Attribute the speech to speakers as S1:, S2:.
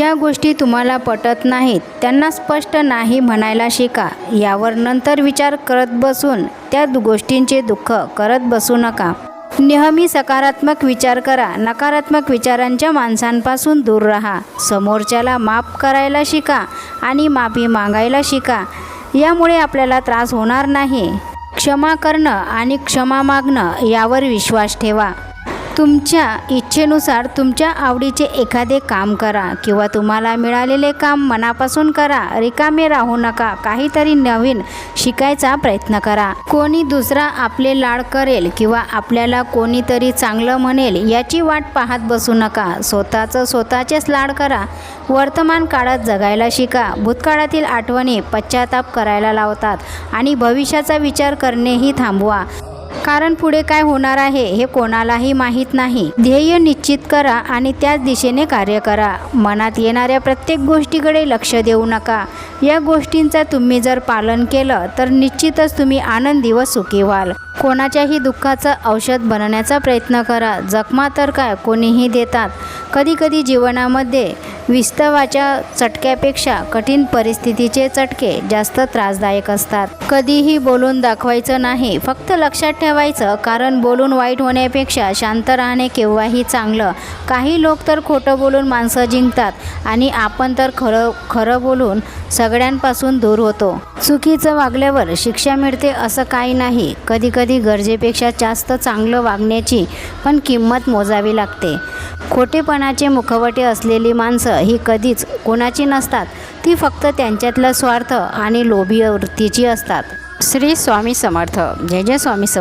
S1: ज्या गोष्टी तुम्हाला पटत नाहीत त्यांना स्पष्ट नाही म्हणायला शिका. यावर नंतर विचार करत बसून त्या गोष्टींचे दुःख करत बसू नका. नेहमी सकारात्मक विचार करा. नकारात्मक विचारांच्या माणसांपासून दूर राहा. समोरच्याला माफ करायला शिका आणि माफी मागायला शिका. यामुळे आपल्याला त्रास होणार नाही. क्षमा करणं आणि क्षमा मागणं यावर विश्वास ठेवा. तुमच्या इच्छेनुसार तुमच्या आवडीचे एखादे काम करा किंवा तुम्हाला मिळालेले काम मनापासून करा. रिकामे राहू नका. काहीतरी नवीन शिकायचा प्रयत्न करा. कोणी दुसरा आपले लाड करेल किंवा आपल्याला कोणीतरी चांगलं म्हणेल याची वाट पाहत बसू नका. स्वतःचं स्वतःचेच लाड करा. वर्तमान काळात जगायला शिका. भूतकाळातील आठवणी पश्चाताप करायला लावतात आणि भविष्याचा विचार करणेही थांबवा. कारण पुढे काय होणार आहे हे कोणालाही माहीत नाही. ध्येय निश्चित करा आणि त्याच दिशेने कार्य करा. मनात येणाऱ्या प्रत्येक गोष्टीकडे लक्ष देऊ नका. या गोष्टींचा तुम्ही जर पालन केलं तर निश्चितच तुम्ही आनंदी व सुखी व्हाल. कोणाच्याही दुःखाचं औषध बनण्याचा प्रयत्न करा. जखमा तर काय? कोणीही देतात. कधीकधी जीवनामध्ये विस्तवाच्या चटक्यापेक्षा कठीण परिस्थितीचे चटके जास्त त्रासदायक असतात. कधीही बोलून दाखवायचं नाही फक्त लक्षात ठेवायचं कारण बोलून वाईट होण्यापेक्षा शांत राहणे केव्हाही चांगलं. काही लोक तर खोटं बोलून माणसं जिंकतात आणि आपण तर खरं खरं बोलून सगळ्यांपासून दूर होतो. चुकीचं वागल्यावर शिक्षा मिळते असं काही नाही. कधीकधी गरजेपेक्षा जास्त चांगलं वागण्याची पण किंमत मोजावी लागते. खोटेपणाचे मुखवटे असलेली माणसं ही कधीच कोणाची नसतात. ती फक्त त्यांच्यातला स्वार्थ आणि लोभी वृत्तीची असतात. श्री स्वामी समर्थ. जय जय स्वामी समर्थ